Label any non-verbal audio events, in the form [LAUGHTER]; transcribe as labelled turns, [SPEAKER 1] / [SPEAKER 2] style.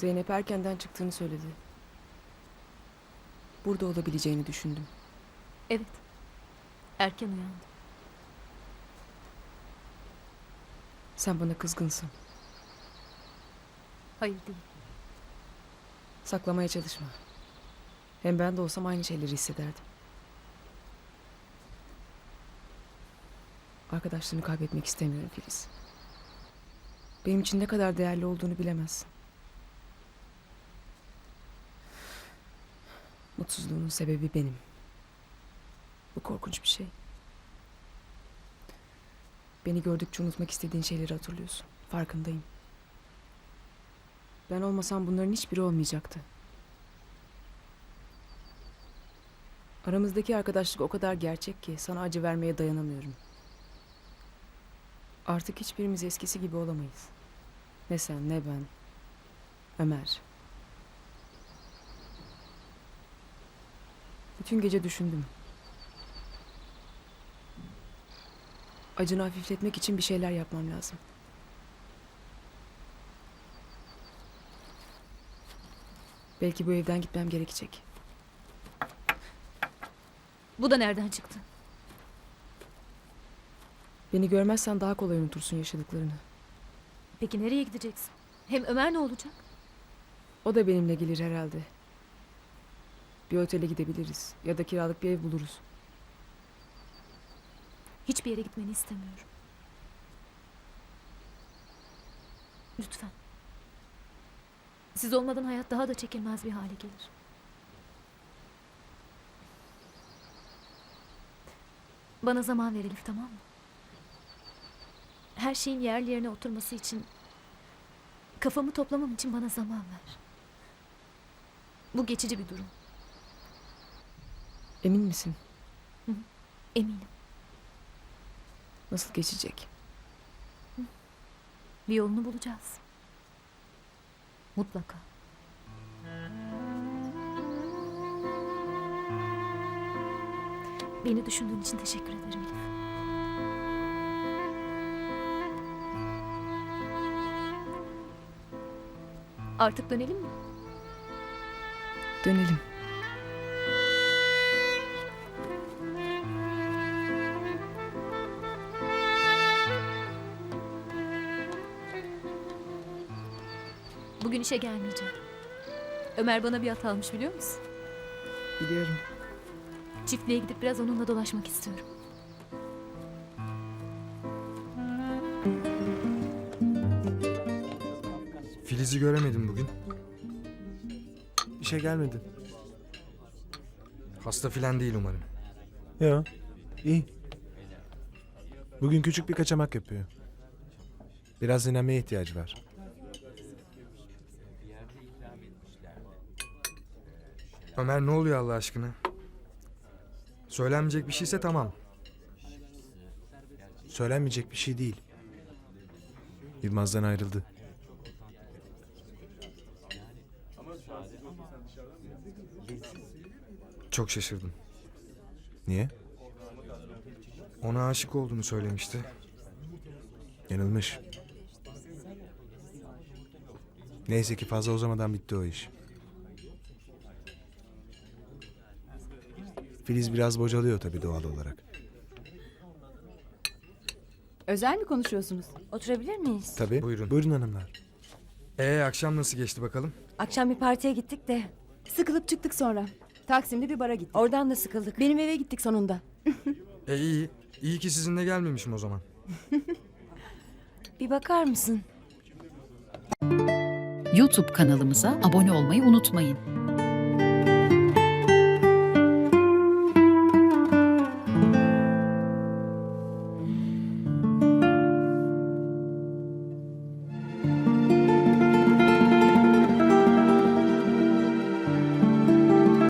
[SPEAKER 1] Zeynep erkenden çıktığını söyledi. Burada olabileceğini düşündüm.
[SPEAKER 2] Evet. Erken uyandım.
[SPEAKER 1] Sen bana kızgınsın.
[SPEAKER 2] Hayır değil.
[SPEAKER 1] Saklamaya çalışma. Hem ben de olsam aynı şeyleri hissederdim. Arkadaşlarını kaybetmek istemiyorum Filiz. Benim için ne kadar değerli olduğunu bilemezsin. Mutsuzluğunun sebebi benim. Bu korkunç bir şey. Beni gördükçe unutmak istediğin şeyleri hatırlıyorsun. Farkındayım. Ben olmasam bunların hiçbiri olmayacaktı. Aramızdaki arkadaşlık o kadar gerçek ki sana acı vermeye dayanamıyorum. Artık hiçbirimiz eskisi gibi olamayız. Ne sen ne ben. Ömer. Bütün gece düşündüm. Acını hafifletmek için bir şeyler yapmam lazım. Belki bu evden gitmem gerekecek.
[SPEAKER 2] Bu da nereden çıktı?
[SPEAKER 1] Beni görmezsen daha kolay unutursun yaşadıklarını.
[SPEAKER 2] Peki nereye gideceksin? Hem Ömer ne olacak?
[SPEAKER 1] O da benimle gelir herhalde. Bir otele gidebiliriz ya da kiralık bir ev buluruz.
[SPEAKER 2] Hiçbir yere gitmeni istemiyorum. Lütfen. Siz olmadan hayat daha da çekilmez bir hale gelir. Bana zaman ver tamam mı? Her şeyin yerli yerine oturması için kafamı toplamam için bana zaman ver. Bu geçici bir durum.
[SPEAKER 1] Emin misin?
[SPEAKER 2] Eminim.
[SPEAKER 1] Nasıl geçecek?
[SPEAKER 2] Bir yolunu bulacağız. Mutlaka. Beni düşündüğün için teşekkür ederim Elif. Artık dönelim mi?
[SPEAKER 1] Dönelim.
[SPEAKER 2] Bugün işe gelmeyeceğim. Ömer bana bir at almış biliyor musun?
[SPEAKER 1] Biliyorum.
[SPEAKER 2] Çiftliğe gidip biraz onunla dolaşmak istiyorum.
[SPEAKER 3] Filiz'i göremedim bugün.
[SPEAKER 4] İşe gelmedin.
[SPEAKER 3] Hasta filan değil umarım.
[SPEAKER 4] Ya iyi. Bugün küçük bir kaçamak yapıyor. Biraz dinlenmeye ihtiyacı var.
[SPEAKER 3] Ömer ne oluyor Allah aşkına? Söylenmeyecek bir şeyse tamam.
[SPEAKER 4] Söylenmeyecek bir şey değil. Yılmaz'dan ayrıldı.
[SPEAKER 3] Çok şaşırdım.
[SPEAKER 4] Niye?
[SPEAKER 3] Ona aşık olduğunu söylemişti.
[SPEAKER 4] Yanılmış. Neyse ki fazla uzamadan bitti o iş. Filiz biraz bocalıyor tabii doğal olarak.
[SPEAKER 5] Özel mi konuşuyorsunuz? Oturabilir miyiz?
[SPEAKER 4] Tabii.
[SPEAKER 3] Buyurun.
[SPEAKER 4] Buyurun hanımlar.
[SPEAKER 3] Ee akşam nasıl geçti bakalım?
[SPEAKER 5] Akşam bir partiye gittik de
[SPEAKER 6] Sıkılıp çıktık sonra. Taksim'de bir bara gittik.
[SPEAKER 5] oradan da sıkıldık.
[SPEAKER 6] Benim eve gittik sonunda. [LAUGHS]
[SPEAKER 3] E iyi. İyi ki sizinle gelmemişim o zaman. [LAUGHS]
[SPEAKER 5] Bir bakar mısın?
[SPEAKER 7] YouTube kanalımıza abone olmayı unutmayın.